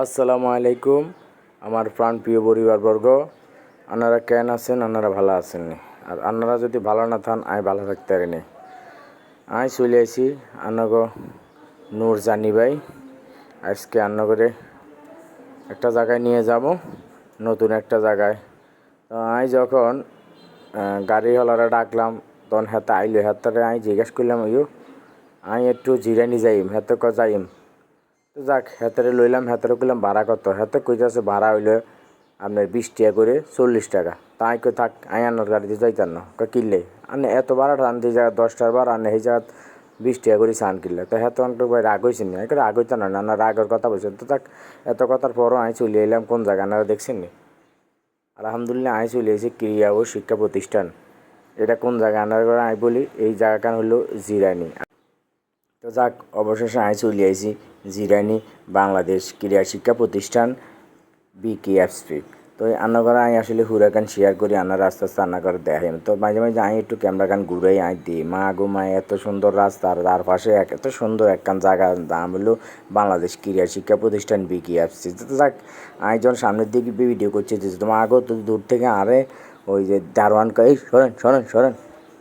আসসালামু আলাইকুম, আমার প্রাণ প্রিয় পরিবারবর্গ। আপনারা কেন আছেন আপনারা ভালো আছেন? আর আপনারা যদি ভালো না থান, আমি ভালো থাকতে পারিনি। আমি চলে আসি আন্নগ নূর জানি ভাই। আজকে আন্নগরে একটা জায়গায় নিয়ে যাব, নতুন একটা জায়গায়। তো আমি যখন গাড়িওয়ালারা ডাকলাম, তখন হাতে আইলো হাতারে আমি জিজ্ঞেস করলাম ইউ আমি একটু জিরানি যাইম হাতে ক যাইম? তো যাক, হেতারে লইলাম, হেতারে কইলাম, ভাড়া কত? হেতে কইতাছে ভাড়া হইলে আপনার বিশ টাকা করে চল্লিশ টাকা। তাই কই থাক, আই আনার গাড়িতে যাইতাম না। কিনলে? আনে এত ভাড়া আনতে জায়গা দশটার বার আনে সেই জায়গা বিশ টাকা করে চান কিনলে। তো হেত অনেক ভাই রাগ হয়েছেন না? একে রাগ হইতাম না না রাগের কথা বলছেন তো থাক, এত কথার পরও আমি চলে এলাম কোন জায়গা আপনারা দেখছেন নি? আলহামদুলিল্লাহ আমি চলে এসেছি ক্রিয়া ও শিক্ষা প্রতিষ্ঠান। এটা কোন জায়গা আনার করে আমি বলি, এই জায়গাটা হলো জিরানি তো যাক, অবশেষে আমি চলে আইছি জিরানি বাংলাদেশ ক্রীড়া শিক্ষা প্রতিষ্ঠান বিকেএফসপি তো এই আন্নাগর আমি আসলে হুরাকান শেয়ার করি আনার আস্তে আস্তে আন্নাগর দেখাই। তো মাঝে মাঝে আমি একটু ক্যামেরা গান ঘুরাই আই দিই, মা গো মা, এত সুন্দর রাস্তা, আর তার পাশে এক, এত সুন্দর একখান জায়গা দাম হলো বাংলাদেশ ক্রীড়া শিক্ষা প্রতিষ্ঠান বিকেএফসি যাক, আমি যখন সামনের দিকে ভিডিও করছি তোমার আগো তো দূর থেকে আরে, ওই যে দারোয়ান কই সরেন সরেন সরেন।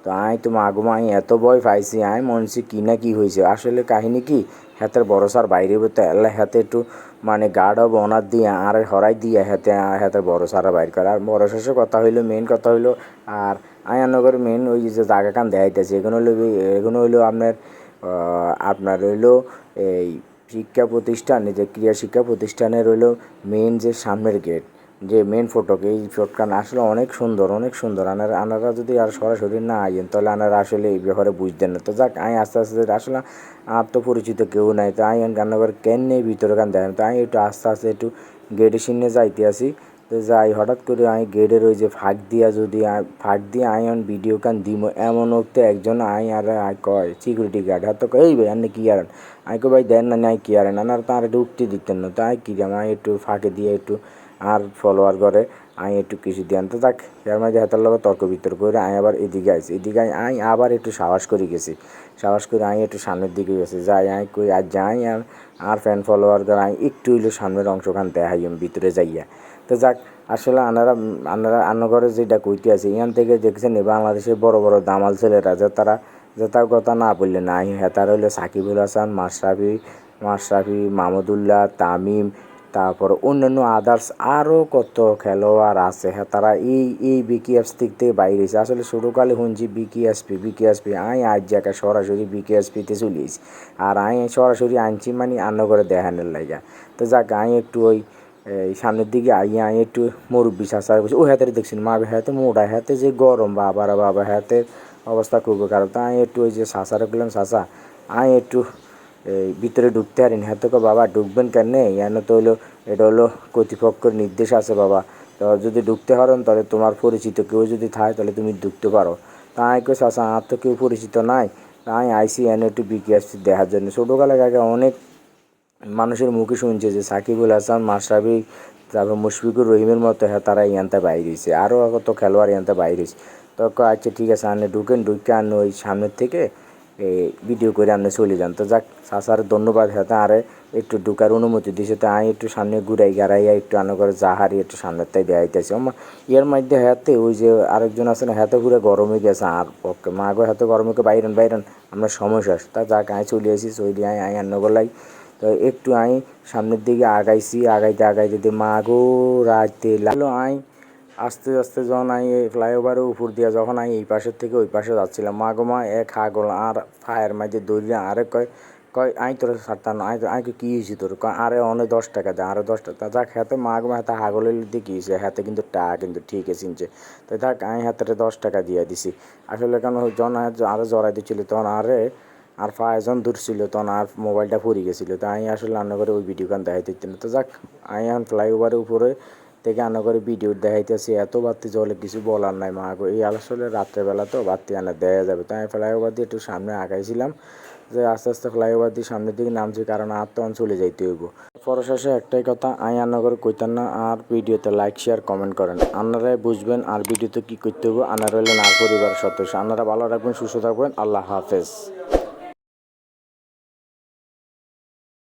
তো আই তো মাগুমা আই এত ভয় পাইছি আয় মনছি কি না কি হয়েছে আসলে কাহিনী কি? হাতের বড়সার বাইরে তো এলে হাতে একটু মানে গার্ড অব অনার দিয়ে, আর হরাই দিয়ে হাতে হাতের বড়সারা বাইর করে আর বড় শেষে কথা হইল মেন কথা হইল, আর আয়ানগর মেন ওই যে জায়গা কান দেখাইতেছে এগুলো হইল এগুলো হইল আপনার আপনার হইল এই শিক্ষা প্রতিষ্ঠান যে ক্রিয়া শিক্ষা প্রতিষ্ঠানের হইল মেন যে সামনের গেট যে মেন ফটক এই ফটকান আসলে অনেক সুন্দর অনেক সুন্দর। আনার আনারা যদি আর সরাসরি না আইন তাহলে আনারা আসলে এই ব্যাপারে বুঝতেন না। তো যাক আমি আস্তে আস্তে আসলে আর তো পরিচিত কেউ নাই। তো আমি রান্নাঘর কেন নেই ভিতরে গান দেখেন তো আমি একটু আস্তে আস্তে একটু গেটের সামনে যাইতে আসি। তো যাই, হঠাৎ করে আমি গেটের ওই যে ফাঁক দিয়া যদি ফাঁক দিয়ে আই অন ভিডিও কান দিমো, এমন ওক্তে একজন আই আর আই কয় সিকিউরিটি গার্ড হাত কয় এই ভাই আপনি কি আরেন? আমি কই, ভাই, দেন না, নাই কি আর তো আর একটু উঠতে দিতেন না। তো আই কি আমি একটু ফাঁকে দিয়ে একটু আর ফলোয়ার করে আমি একটু কিছু দিয়ে আনতে থাক এর মাঝে হাতের লগে তর্ক বিতর্ক করে আমি আবার এদিকে আইছি। এদিকে আই আবার একটু সাহস করে গেছি। সাহস করে আমি একটু সামনের দিকে গেছি। যাই আমি কই, আর যাই, আর আর ফ্যান ফলোয়ার করে আমি একটু হইল সামনের অংশখান দেখাই ভিতরে যাইয়া। তো যাক, আসলে আনারা আনারা আন্নগরে যেটা কইতে আছে এখান থেকে দেখছেন বাংলাদেশের বড় বড় দামাল ছেলেরা, যে তারা, যে তার কথা না বললে না হেতার হইল সাকিবুল হাসান, মাশরাফি মাশরাফি মাহমুদুল্লাহ তামিম তারপর অন্যান্য আদার্স আরও কত খেলোয়াড় আছে হ্যাঁ তারা এই এই বিকেএস দিক থেকে বাইরে এসে আসলে ছোটোকালে শুনছি বিকেএসপি বিকেএসপি আই, আজ জায়গায় সরাসরি বিকেএসপিতে চলে এসেছি। আর আই সরাসরি আনছি মানে আন্ন করে দেখানোর লাগা। তো যাক আমি একটু ওই সামনের দিকে আইয়া আমি একটু মুরব্বী চাষার বসে ও হাতে দেখছি মা হাতে মোটা, হাতে যে গরম, বাবার, বাবা হাতে অবস্থা খুবই খারাপ। তা আমি একটু ওই যে চাষারে বললাম চাষা আমি একটু ভিতরে ঢুকতে পারিনি হ্যাঁ তোকে বাবা, ঢুকবেন কেন কেন তো হলো এটা হলো কর্তৃপক্ষের নির্দেশ আছে বাবা। তো যদি ঢুকতে পারেন তাহলে তোমার পরিচিত কেউ যদি থাকে, তাহলে তুমি ঢুকতে পারো। তাই কই চাষা আর তো কেউ পরিচিত নাই। তাই আইসি এনে একটু বিকেএসপি দেখার জন্য। ছোটোবেলায় আগে অনেক মানুষের মুখে শুনছে যে সাকিবুল হাসান, মাশরাফি, তারপর মুশফিকুর রহিমের মতো হ্যাঁ তারা ইয়ানতে বাইরে হয়েছে। আরও কত খেলোয়াড় ইয়ানতে বাইরে তো আচ্ছা ঠিক আছে, আনে ঢুকেন, ঢুকে আনে ওই সামনের থেকে। এই ভিডিও করে আপনি চলে যান। তো যাক সাসার ধন্যবাদ হ্যাঁ আরে একটু ঢুকার অনুমতি দিয়েছে তো আমি একটু সামনে ঘুরাই গাড়াইয়া একটু আনো করে জাহারি একটু সামনের তাই দেখাইতেছি এর মধ্যে হাতে ওই যে আরেকজন আছে না হাতে ঘুরে গরমে গেছে, আর ওকে, মা গো হাতে গরমে বাইরেন বাইরেন, আমরা সমস্যা তা যাক আমি চলে আসি, চলে আই আই আন্ন গলাই তো একটু আই সামনের দিকে আগাইছি, আগাইতে আগাইতে মা গো, রাতে লাগল আই আস্তে আস্তে যখন আমি এই ফ্লাইওভারের উপর দিয়ে যখন আমি এই পাশের থেকে ওই পাশে যাচ্ছিলাম, মা গো মা, এক হাগল আর ফায়ের মাঝে দৌড়িয়ে আরে কয় কয় আই তোর সারতাম আই আই কি হয়েছে তোর? কয়, আরে অনেক দশ টাকা দে, আরও দশ টাকা যাক, হাতে মা গো মা, হাতে হাগলের দিয়ে কি হয়েছে? হাতে কিন্তু টাকা কিন্তু ঠিক আছে চিনছে তো থাক আমি হাতে দশ টাকা দিয়ে দিছি। আসলে কেন যখন আরও জড়াই দিচ্ছিল তখন আরে, আর ফায়ারজন দূর ছিল, তখন আর মোবাইলটা পড়ে গেছিল। তো আমি আসলে রান্না করে ওই ভিডিও গান দেখাইতে না। তো যাক, আমি এখন ফ্লাইওভারের উপরে থেকে রান্না করে ভিডিও দেখাইতেছি, এত বাতি জলে কিছু বলার নাই মা। এই আসলে রাত্রেবেলা তো বাতি আনা দেয়া যাবে। তো আমি ফ্লাইওভার দিয়ে একটু সামনে আগাইছিলাম, যে আস্তে আস্তে ফ্লাইওভার দিয়ে সামনের দিকে নামছি, কারণ আর তখন চলে যাইতে হইব। পরশেষে একটাই কথা, আই আন্নাগর কইতান না, আর ভিডিওতে লাইক শেয়ার কমেন্ট করেন। আপনারাই বুঝবেন আর ভিডিওতে কি করতে হবে আনারা হলেন আর পরিবারের সদস্য। আপনারা ভালো রাখবেন সুস্থ থাকবেন, আল্লাহ হাফেজ।